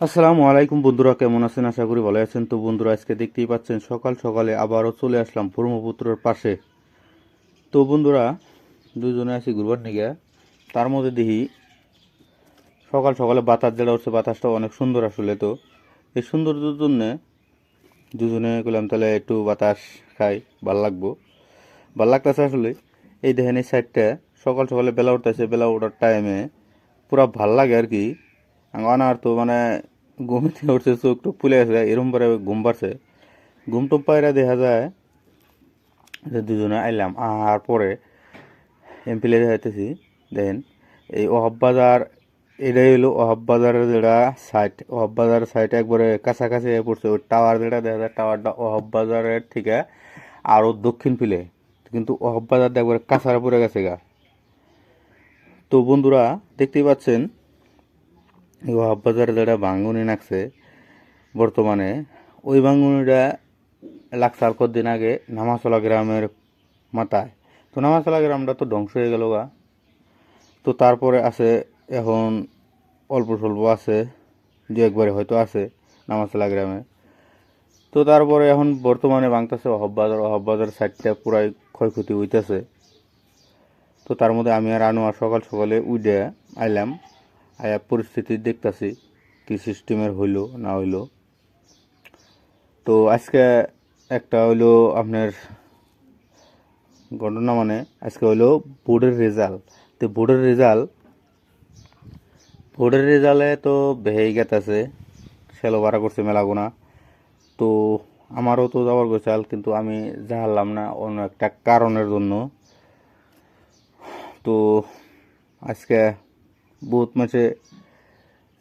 আসসালামু আলাইকুম বন্ধুরা, কেমন আছেন? আশা করি ভালো আছেন। তো বন্ধুরা, আজকে দেখতেই পাচ্ছেন, সকাল সকালে আবারও চলে আসলাম ব্রহ্মপুত্রের পাশে। তো বন্ধুরা, দুজনে আছি ঘুরবার নিগে। তার মধ্যে দেখি, সকাল সকালে বাতাস যেটা উঠছে বাতাসটা অনেক সুন্দর আসলে তো। এই সৌন্দর্যের জন্যে দুজনে গেলাম তাহলে একটু বাতাস খাই, ভালো লাগবো। ভালো লাগতেছে আসলে। এই দেখেন, এই সাইডটা সকাল সকালে বেলা উঠতেছে, বেলা ওঠার টাইমে পুরা ভালো লাগে আর কি। আমার তো মানে ঘুমিতে উঠছে চোখ টোক ফুলে গেছে এরম পরে ঘুম পারছে ঘুম টুম পায়রা দেখা যায় যে দুজনে আইলাম আর পরে এমপিলে দেখাইতেছি, দেখেন। এই অহব বাজার এটাই হলো অহব বাজারের যেটা সাইট অহব বাজারের সাইট একবারে কাছাকাছি পড়ছে ওই টাওয়ার যেটা দেখা যায় টাওয়ারটা অহব বাজারের থেকে আরও দক্ষিণ ফিলে। কিন্তু অহব বাজারটা একবারে কাছাড়া পড়ে গেছে গা তো বন্ধুরা, দেখতেই পাচ্ছেন এই যেটা ভাঙ্গুনি নাকছে বর্তমানে। ওই ভাঙ্গুনিটা আর কদিন আগে নামাচলা গ্রামের মাথায়। তো নামাচলা গ্রামটা তো ধ্বংস হয়ে গেল গা। তো তারপরে আছে এখন অল্প স্বল্প আছে, দু একবারে হয়তো আছে নামাচলা গ্রামে। তো তারপরে এখন বর্তমানে ভাঙতেছে অহব্বাজার অহব্বাজার সাইডটা পুরাই ক্ষয়ক্ষতি হইতেছে। তো তার মধ্যে আমি আর আনোয়ার সকাল সকালে উঠে আইলাম। আয়া পরিস্থিতি দেখতাছি, কি সিস্টেমের হইল, না হইল। তো আজকে একটা হইল আপনার ঘটনা মানে আজকে হইল বোর্ডের রেজাল্ট। তো বোর্ডের রেজাল্ট, বোর্ডের রেজাল্টে তো বেহেই গেতেছে সেলো ভাড়া করছে মেলাগুনা তো আমারও তো যাওয়ার গোছাল, কিন্তু আমি জানলাম না অন্য একটা কারণের জন্য। তো আজকে বহুত মাসে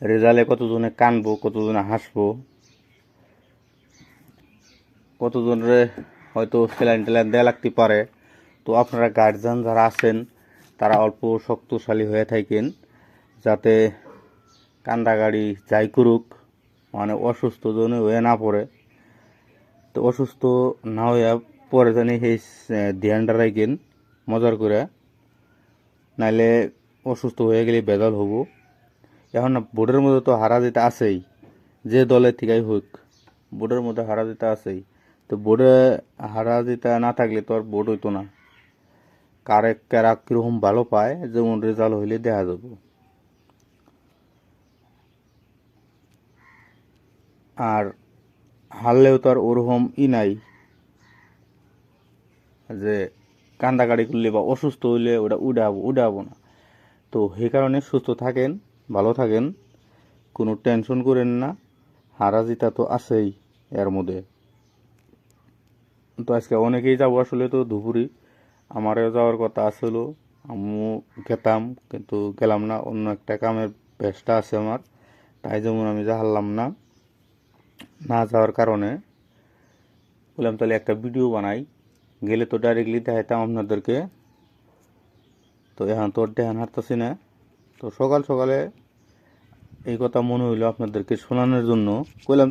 রেজাল্টে কতজনে কানবো, কতজনে হাসবো। কতজনের হয়তো স্যালাইন টেলাইন দেওয়া লাগতে পারে। তো আপনারা গার্জিয়ান যারা আছেন, তারা অল্প শক্তিশালী হয়ে থাকেন, যাতে কান্দাগাড়ি যাই করুক মানে অসুস্থ জনে হয়ে না পড়ে। তো অসুস্থ না হয়ে পরে জানি সেই ধ্যানটা রাখেন, মজার করে। নাইলে অসুস্থ হয়ে গেলে বেদল হব। এখন বোর্ডের মধ্যে তো হারা যেতে আছেই, যে দলে থেকেই হোক বোর্ডের মধ্যে হারা যেতে আছেই। তো বোর্ডে হারা যেতে না থাকলে তো আর বোর্ড হইতো না। কারে কারা কীরকম ভালো পায়, যেমন রেজাল্ট হইলে দেখা যাব। আর হারলেও তো আর ওরকম ই নাই, যে কান্দাকাড়ি করলে বা অসুস্থ হইলে ওটা উড়াবো উড়াবো না। তো সেই কারণে সুস্থ থাকেন, ভালো থাকেন, কোনো টেনশন করেন না হারা জিতা তো আছেই এর মধ্যে। তো আজকে অনেকেই যাব আসলে তো ধুপুরি আমারও যাওয়ার কথা আসলো, আমিও গেতাম, কিন্তু গেলাম না, অন্য একটা কামের ব্যস্তা আছে আমার, তাই যেমন আমি হারলাম না না যাওয়ার কারণে। বললাম তাহলে একটা ভিডিও বানাই, গেলে তো ডাইরেক্টলি দেখাইতাম আপনাদেরকে। তো এখন তোর ডেহান হারতেছি না। তো সকাল সকালে এই কথা মনে হইল আপনাদেরকে শোনানোর জন্য। কইলাম